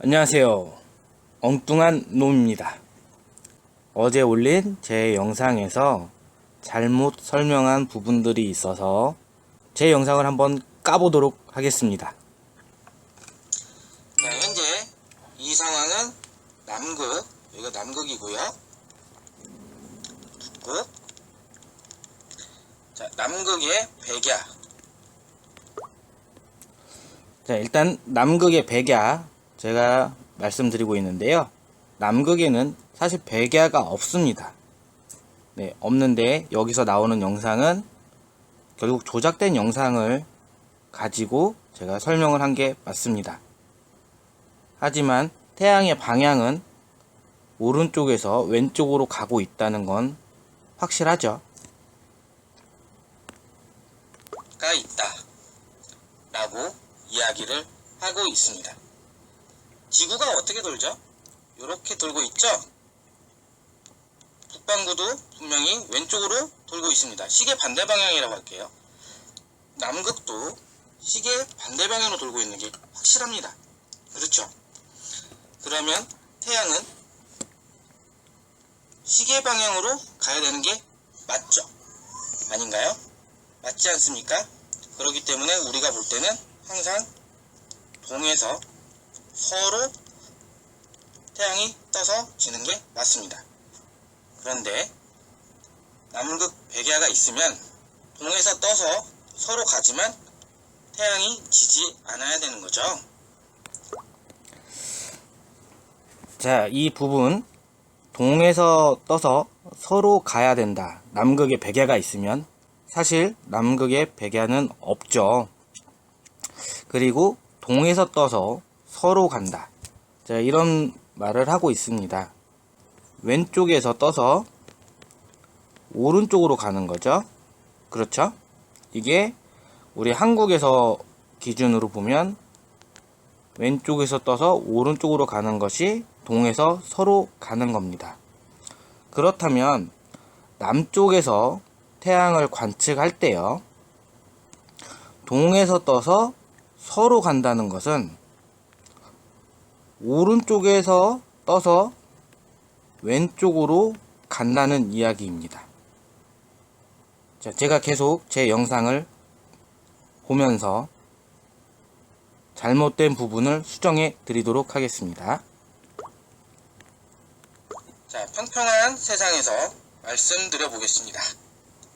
안녕하세요. 엉뚱한 놈입니다. 어제 올린 제 영상에서 잘못 설명한 부분들이 있어서 제 영상을 한번 까보도록 하겠습니다. 자, 현재 이 상황은 남극, 여기가 남극이고요. 북극. 자, 남극의 백야. 자, 일단 남극의 백야 제가 말씀드리고 있는데요. 남극에는 사실 백야가 없습니다. 네, 없는데 여기서 나오는 영상은 결국 조작된 영상을 가지고 제가 설명을 한 게 맞습니다. 하지만 태양의 방향은 오른쪽에서 왼쪽으로 가고 있다는 건 확실하죠. 가 있다. 라고 이야기를 하고 있습니다. 지구가 어떻게 돌죠? 이렇게 돌고 있죠? 북반구도 분명히 왼쪽으로 돌고 있습니다. 시계 반대 방향이라고 할게요. 남극도 시계 반대 방향으로 돌고 있는 게 확실합니다. 그렇죠? 그러면 태양은 시계 방향으로 가야 되는 게 맞죠? 아닌가요? 맞지 않습니까? 그렇기 때문에 우리가 볼 때는 항상 동에서 서로 태양이 떠서 지는 게 맞습니다. 그런데 남극 백야가 있으면 동에서 떠서 서로 가지만 태양이 지지 않아야 되는 거죠. 자, 이 부분 동에서 떠서 서로 가야 된다. 남극에 백야가 있으면 사실 남극에 백야는 없죠. 그리고 동에서 떠서 서로 간다. 자, 이런 말을 하고 있습니다. 왼쪽에서 떠서 오른쪽으로 가는 거죠. 그렇죠? 이게 우리 한국에서 기준으로 보면 왼쪽에서 떠서 오른쪽으로 가는 것이 동에서 서로 가는 겁니다. 그렇다면 남쪽에서 태양을 관측할 때요. 동에서 떠서 서로 간다는 것은 오른쪽에서 떠서 왼쪽으로 간다는 이야기입니다. 자, 제가 계속 제 영상을 보면서 잘못된 부분을 수정해 드리도록 하겠습니다. 자, 평평한 세상에서 말씀드려 보겠습니다.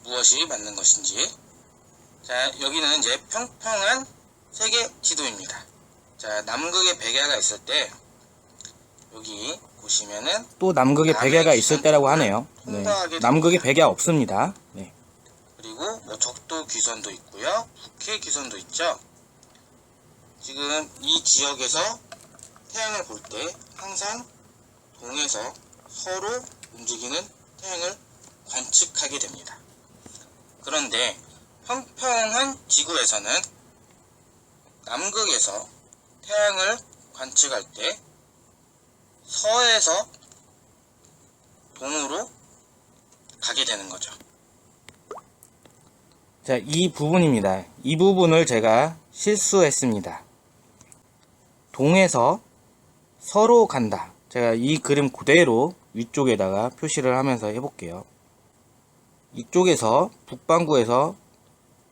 무엇이 맞는 것인지. 자, 여기는 이제 평평한 세계 지도입니다. 자, 남극에 백야가 있을 때 여기 보시면은 또 남극에 백야가 있을 때라고 하네요. 네. 남극에 백야 없습니다. 네. 그리고 뭐 적도 귀선도 있고요. 북해 귀선도 있죠. 지금 이 지역에서 태양을 볼 때 항상 동에서 서로 움직이는 태양을 관측하게 됩니다. 그런데 평평한 지구에서는 남극에서 태양을 관측할 때 서에서 동으로 가게 되는 거죠. 자, 이 부분입니다. 이 부분을 제가 실수했습니다. 동에서 서로 간다. 제가 이 그림 그대로 위쪽에다가 표시를 하면서 해볼게요. 이쪽에서 북반구에서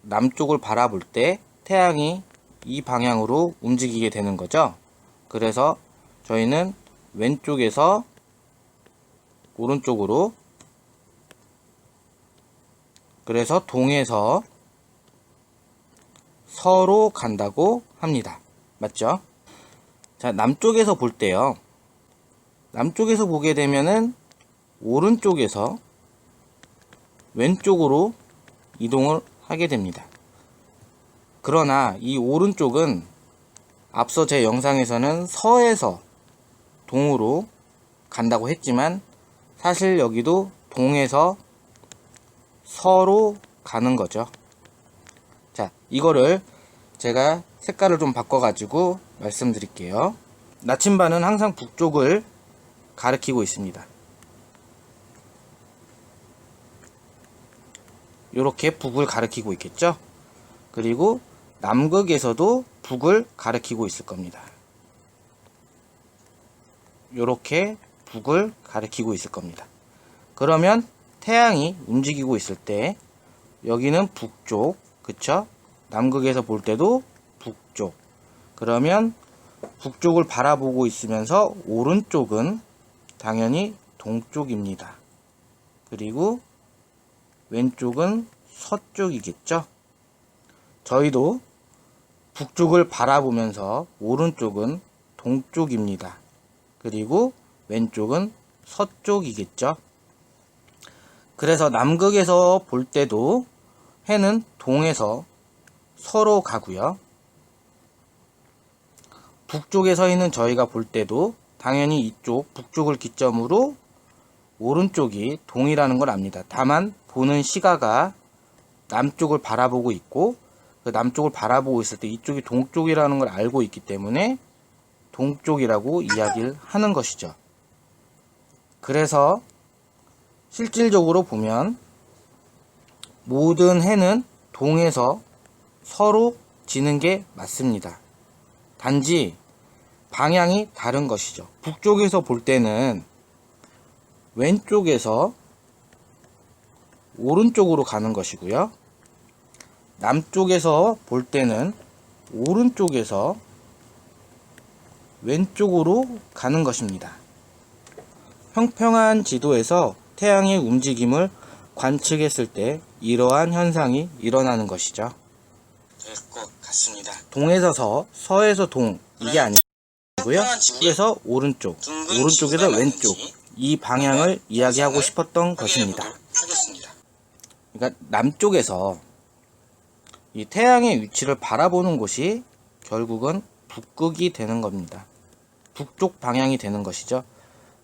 남쪽을 바라볼 때 태양이 이 방향으로 움직이게 되는 거죠. 그래서 저희는 왼쪽에서 오른쪽으로 그래서 동에서 서로 간다고 합니다. 맞죠? 자, 남쪽에서 볼 때요. 남쪽에서 보게 되면은 오른쪽에서 왼쪽으로 이동을 하게 됩니다. 그러나 이 오른쪽은 앞서 제 영상에서는 서에서 동으로 간다고 했지만 사실 여기도 동에서 서로 가는 거죠. 자, 이거를 제가 색깔을 좀 바꿔가지고 말씀드릴게요. 나침반은 항상 북쪽을 가리키고 있습니다. 이렇게 북을 가리키고 있겠죠? 그리고 남극에서도 북을 가리키고 있을 겁니다. 이렇게 북을 가리키고 있을 겁니다. 그러면 태양이 움직이고 있을 때 여기는 북쪽, 그쵸? 남극에서 볼 때도 북쪽. 그러면 북쪽을 바라보고 있으면서 오른쪽은 당연히 동쪽입니다. 그리고 왼쪽은 서쪽이겠죠? 저희도 북쪽을 바라보면서 오른쪽은 동쪽입니다. 그리고 왼쪽은 서쪽이겠죠? 그래서 남극에서 볼 때도 해는 동에서 서로 가고요. 북쪽에 서 있는 저희가 볼 때도 당연히 이쪽 북쪽을 기점으로 오른쪽이 동이라는 걸 압니다. 다만 보는 시가가 남쪽을 바라보고 있고 그 남쪽을 바라보고 있을 때 이쪽이 동쪽이라는 걸 알고 있기 때문에 동쪽이라고 이야기를 하는 것이죠. 그래서 실질적으로 보면 모든 해는 동에서 서로 지는 게 맞습니다. 단지 방향이 다른 것이죠. 북쪽에서 볼 때는 왼쪽에서 오른쪽으로 가는 것이고요. 남쪽에서 볼 때는 오른쪽에서 왼쪽으로 가는 것입니다. 평평한 지도에서 태양의 움직임을 관측했을 때 이러한 현상이 일어나는 것이죠. 될 것 같습니다. 동에서 서, 서에서 동 이게 아니고요. 평평한 지구의 북에서 오른쪽, 오른쪽에서 왼쪽 이 방향을 이야기하고 현상을 싶었던 것입니다. 그러니까 남쪽에서 이 태양의 위치를 바라보는 곳이 결국은 북극이 되는 겁니다. 북쪽 방향이 되는 것이죠.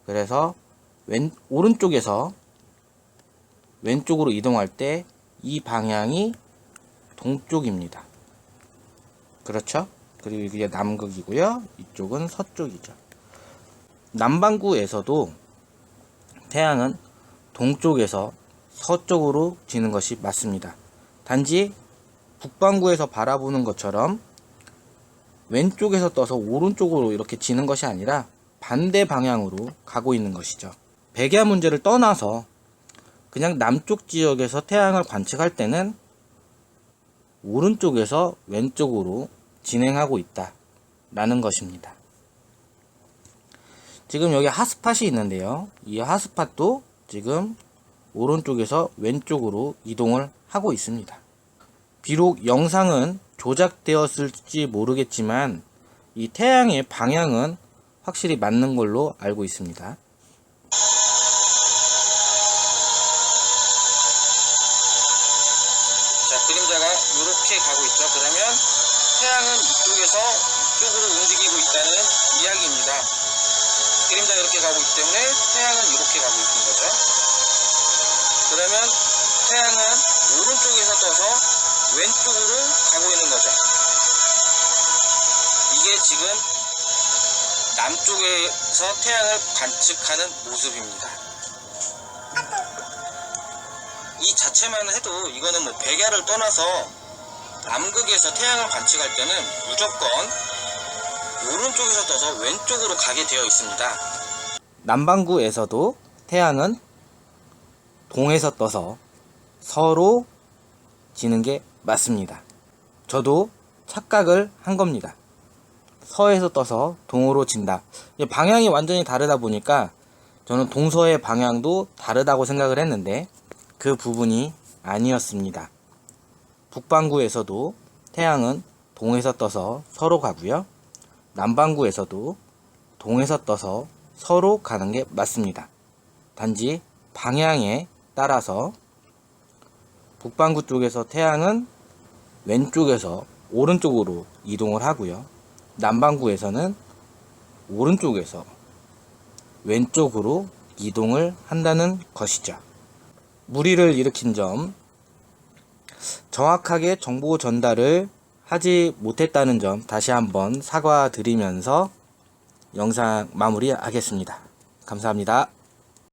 그래서 왼 오른쪽에서 왼쪽으로 이동할 때 이 방향이 동쪽입니다. 그렇죠? 그리고 이게 남극이고요. 이쪽은 서쪽이죠. 남반구에서도 태양은 동쪽에서 서쪽으로 지는 것이 맞습니다. 단지 북반구에서 바라보는 것처럼 왼쪽에서 떠서 오른쪽으로 이렇게 지는 것이 아니라 반대 방향으로 가고 있는 것이죠. 백야 문제를 떠나서 그냥 남쪽 지역에서 태양을 관측할 때는 오른쪽에서 왼쪽으로 진행하고 있다. 라는 것입니다. 지금 여기 핫스팟이 있는데요. 이 핫스팟도 지금 오른쪽에서 왼쪽으로 이동을 하고 있습니다. 비록 영상은 조작되었을지 모르겠지만 이 태양의 방향은 확실히 맞는 걸로 알고 있습니다. 자, 그림자가 이렇게 가고 있죠. 그러면 태양은 이쪽에서 이쪽으로 움직이고 있다는 이야기입니다. 그림자가 이렇게 가고 있기 때문에 태양은 이렇게 가고 있는 거죠. 그러면 태양은 오른쪽에서 떠서 왼쪽으로 가고 있는 거죠. 이게 지금 남쪽에서 태양을 관측하는 모습입니다. 이 자체만 해도 이거는 뭐 백야를 떠나서 남극에서 태양을 관측할 때는 무조건 오른쪽에서 떠서 왼쪽으로 가게 되어 있습니다. 남반구에서도 태양은 동에서 떠서 서로 지는 게 맞습니다. 저도 착각을 한 겁니다. 서에서 떠서 동으로 진다. 방향이 완전히 다르다 보니까 저는 동서의 방향도 다르다고 생각을 했는데 그 부분이 아니었습니다. 북반구에서도 태양은 동에서 떠서 서로 가고요. 남반구에서도 동에서 떠서 서로 가는 게 맞습니다. 단지 방향에 따라서 북반구 쪽에서 태양은 왼쪽에서 오른쪽으로 이동을 하고요. 남반구에서는 오른쪽에서 왼쪽으로 이동을 한다는 것이죠. 무리를 일으킨 점, 정확하게 정보 전달을 하지 못했다는 점 다시 한번 사과드리면서 영상 마무리하겠습니다. 감사합니다.